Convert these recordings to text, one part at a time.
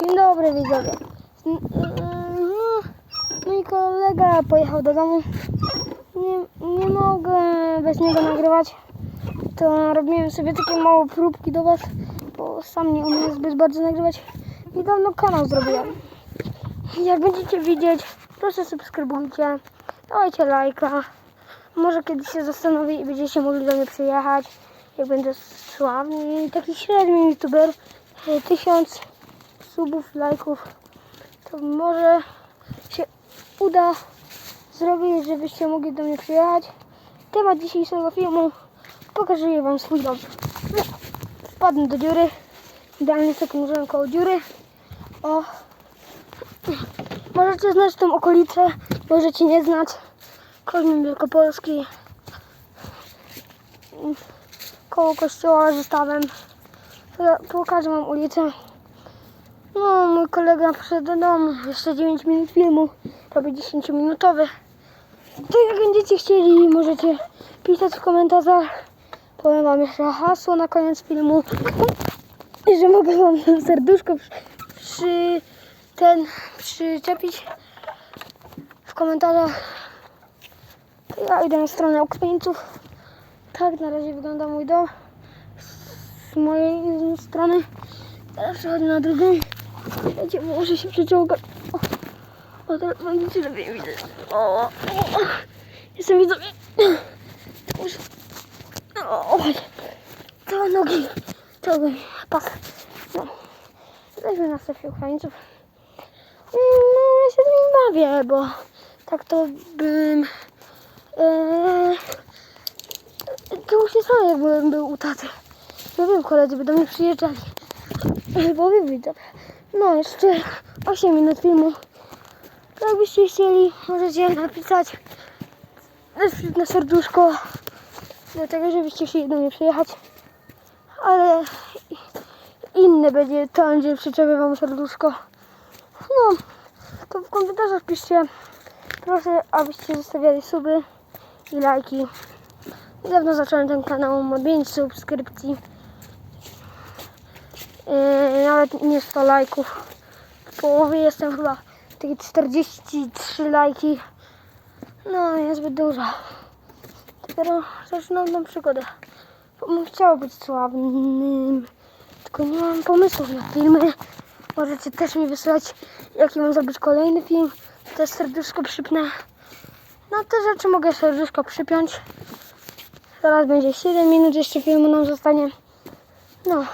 Dzień dobry widzowie. N- No, mój kolega pojechał do domu. Nie, nie mogę bez niego nagrywać. To robiłem sobie takie małe próbki do Was, bo sam nie umiem zbyt bardzo nagrywać. Niedawno kanał zrobiłem. Jak będziecie widzieć, proszę subskrybujcie, dawajcie lajka. Może kiedyś się zastanowię i będziecie mogli do mnie przyjechać. Jak będę sławny, taki średni youtuber, e, tysiąc subów, lajków, to może się uda zrobić, żebyście mogli do mnie przyjechać. Temat dzisiejszego filmu pokażę Wam swój dom. Wpadnę do dziury, idealnie taką możemy koło dziury. O, możecie znać tą okolicę, możecie nie znać. Koźmin Wielkopolski, koło kościoła z stawem. Pokażę Wam ulicę. No, mój kolega poszedł do domu. Jeszcze 9 minut filmu. Robię 10-minutowy. To jak będziecie chcieli, możecie pisać w komentarzach. Powiem Wam jeszcze hasło na koniec filmu. I że mogę Wam serduszko przy, przy ten przyczepić w komentarzach. Ja idę na stronę Ukraińców. Tak na razie wygląda mój dom. Z mojej strony. Teraz przechodzę na drugą. Wiecie, muszę się przeczołgać. O, o teraz będziecie lepiej widzieć. O, o, o. Jestem widzowie. Muszę... O, o. To nogi. To nogi. Pas. No. Jesteśmy na strefie Ukraińców. No, ja się z nim bawię, bo tak to bym... Eee, to się sam jakbym był u taty. Ja wiem, koledzy by do mnie przyjeżdżali. Bo wy widzę. No, jeszcze 8 minut filmu. Jakbyście chcieli, możecie napisać na serduszko do tego, żebyście chcieli do mnie przyjechać. Ale inne będzie to, gdzie przyczepię wam serduszko. No, to w komentarzach piszcie. Proszę, abyście zostawiali suby i lajki. Niedawno zacząłem ten kanał, ma 5 subskrypcji. Yy, nawet nie 100 lajków. W połowie jestem chyba takie 43 lajki. No, niezbyt dużo. Dopiero zaczynam tą przygodę. Bo bym chciał być sławnym. Tylko nie mam pomysłów na filmy. Możecie też mi wysłać, jaki mam zrobić kolejny film. Też serduszko przypnę. Na te rzeczy mogę serduszko przypiąć. Teraz będzie 7 minut jeszcze filmu nam zostanie. No,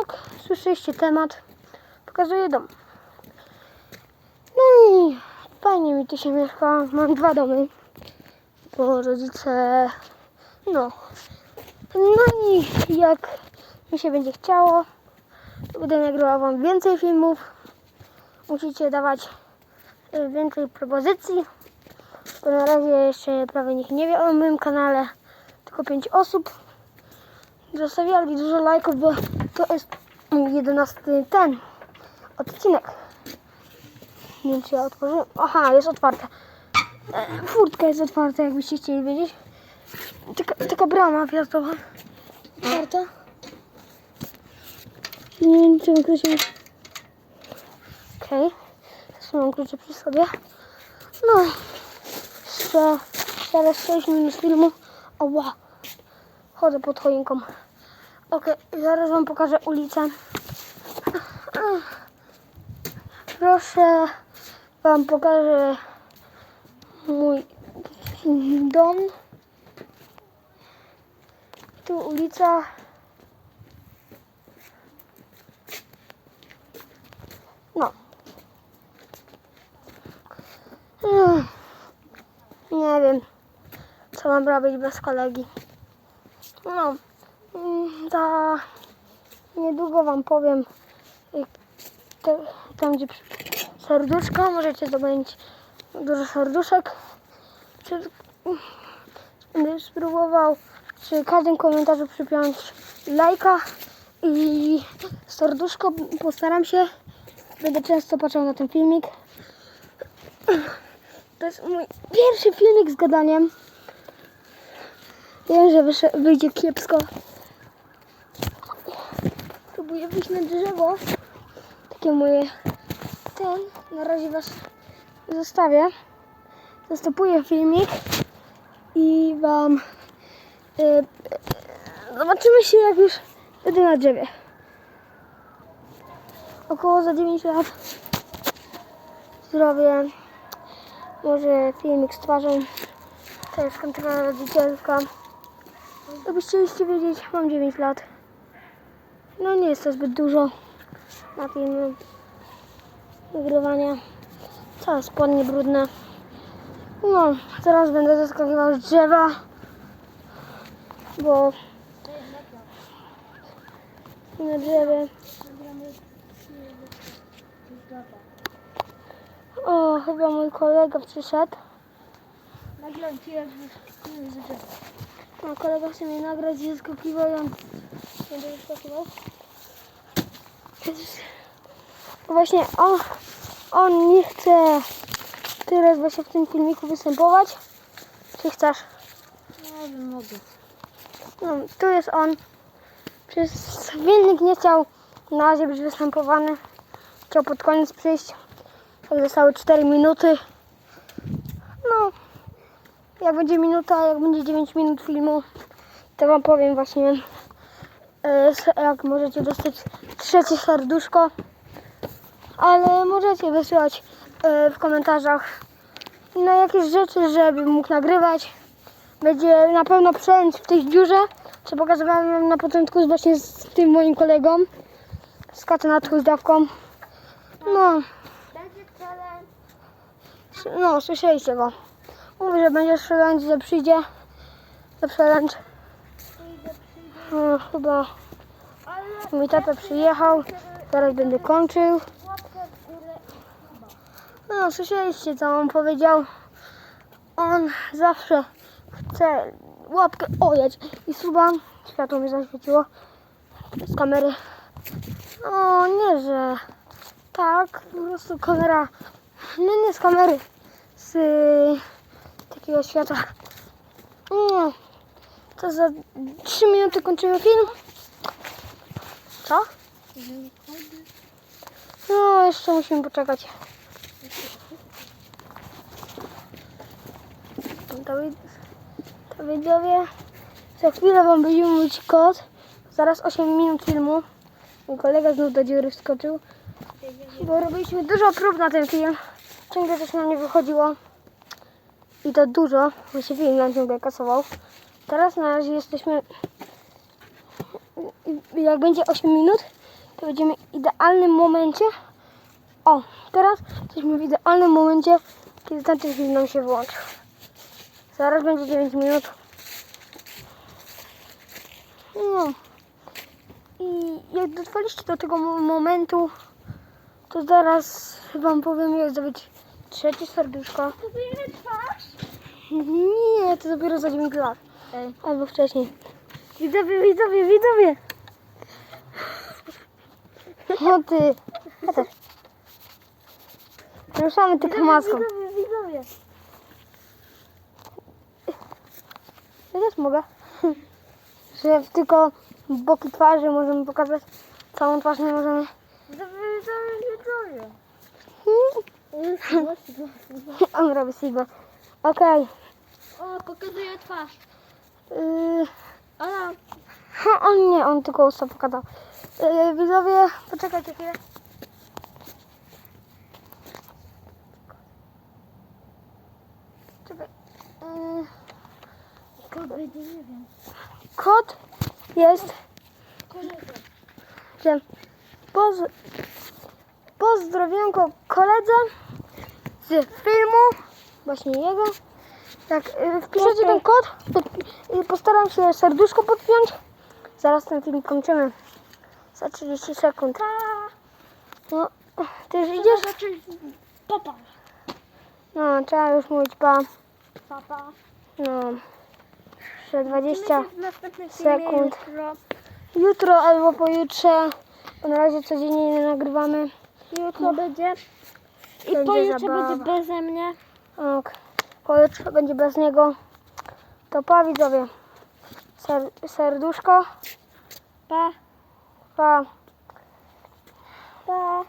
jak słyszeliście temat, pokazuję dom. No i fajnie mi tu się mieszka. Mam dwa domy, bo rodzice, no. No i jak mi się będzie chciało, to będę nagrywała Wam więcej filmów. Musicie dawać y, więcej propozycji, bo na razie jeszcze prawie nikt nie wie o moim kanale, tylko 5 osób. Zostawiali dużo lajków, bo to jest 11 ten odcinek. Nie wiem, czy ja otworzyłem. Aha, jest otwarta. E, Furtka jest otwarta, jakbyście chcieli wiedzieć. Taka, taka brama wjazdowa. Otwarta. Nie wiem, czy wykrycie. Okej. Okay. Mam klucze przy sobie. No. Jeszcze teraz 6 minut filmu. Oła. Chodzę pod choinką. Okej, zaraz wam pokażę ulicę. Proszę wam pokażę mój dom. Tu ulica. No. Nie wiem, co mam robić bez kolegi. No, za niedługo Wam powiem, tam gdzie serduszko, możecie zdobęść dużo serduszek. Czy, będę spróbował przy każdym komentarzu przypiąć lajka i serduszko. Postaram się. Będę często patrzał na ten filmik. To jest mój pierwszy filmik z gadaniem. Wiem, że wyjdzie kiepsko. Próbuję wyjść na drzewo. Takie moje ten. Na razie was zostawię. Zastopuję filmik i wam y, y, zobaczymy się jak już będę na drzewie. Około za 9 lat zrobię może filmik z twarzą. To jest kontrola rodzicielska. Gdybyście chcieliście wiedzieć, mam 9 lat. No nie jest to zbyt dużo na filmy nagrywania. Całe spodnie brudne. No, teraz będę zaskakiwał z drzewa, bo na drzewie. O, chyba mój kolega przyszedł. Nagram ci jak No, kolega chce mnie nagrać ja będę. Przecież Właśnie on, on nie chce teraz właśnie w tym filmiku występować. Czy chcesz? Nie wiem, mogę. No, tu jest on. Przez filmik nie chciał na razie być występowany. Chciał pod koniec przyjść. Jak zostały 4 minuty. No, jak będzie minuta, jak będzie 9 minut filmu, to wam powiem właśnie, jak możecie dostać trzecie serduszko. Ale możecie wysyłać e, w komentarzach na jakieś rzeczy, żeby mógł nagrywać. Będzie na pewno przełęcz w tej dziurze, co pokazywałem na początku z- właśnie z tym moim kolegą. Skaczę nad huźdawką. No, Będzie challenge. s- no, słyszeliście go. Mówi, że będzie challenge, że przyjdzie do challenge. No, chyba mój tata przyjechał. Zaraz będę kończył. No, słyszeliście co on powiedział. On zawsze chce łapkę ojeć i suba. Światło mi zaświeciło z kamery. O, nie, że tak, po prostu kamera, no nie z kamery, z takiego światła. No, to za 3 minuty kończymy film. Co? No, jeszcze musimy poczekać. To, wi- to widzowie, za chwilę wam będziemy mówić kod. Zaraz 8 minut filmu. Mój kolega znów do dziury wskoczył. Bo robiliśmy dużo prób na ten film. Ciągle coś nam nie wychodziło. I to dużo, bo się film nam ciągle kasował. Teraz na razie jesteśmy... Jak będzie 8 minut, to będziemy w idealnym momencie. O, teraz jesteśmy w idealnym momencie, kiedy ten film nam się wyłączył. Zaraz będzie 9 minut. No. I jak dotrwaliście do tego mo- momentu, to zaraz wam powiem, jak zrobić trzecie serduszko. Twarz? Nie, to dopiero za 9 lat. Ej. Albo wcześniej. Widzowie, widzowie, widzowie! No ty. Ruszamy tylko maską. Widzowie, widzowie. Ja też mogę. Że tylko boki twarzy możemy pokazać. Całą twarz nie możemy. Widzowie, widzowie, widzowie. On robi Sigma. Okej. O, pokazuję twarz. Yy, ha, on nie, on tylko usta pokazał. Yy, widzowie, poczekajcie chwilę. Czekaj. Yy, będzie, nie wiem. kod jest, Kolega. że poz, pozdrowionko koledze z filmu, właśnie jego. Jak y, wpiszecie ten kod, to y, postaram się serduszko podpiąć. Zaraz ten film kończymy. Za 30 sekund. No, ty już idziesz? Zacząć papa. No, trzeba już mówić pa. Papa. No, jeszcze 20 w następnym sekund. Jutro. jutro albo pojutrze. Bo na razie codziennie nie nagrywamy. Jutro będzie. I Będzie pojutrze zabawa. będzie beze mnie. Ok. Pojutrze będzie bez niego. To pa widzowie. Ser, serduszko. Pa. Pa. Pa.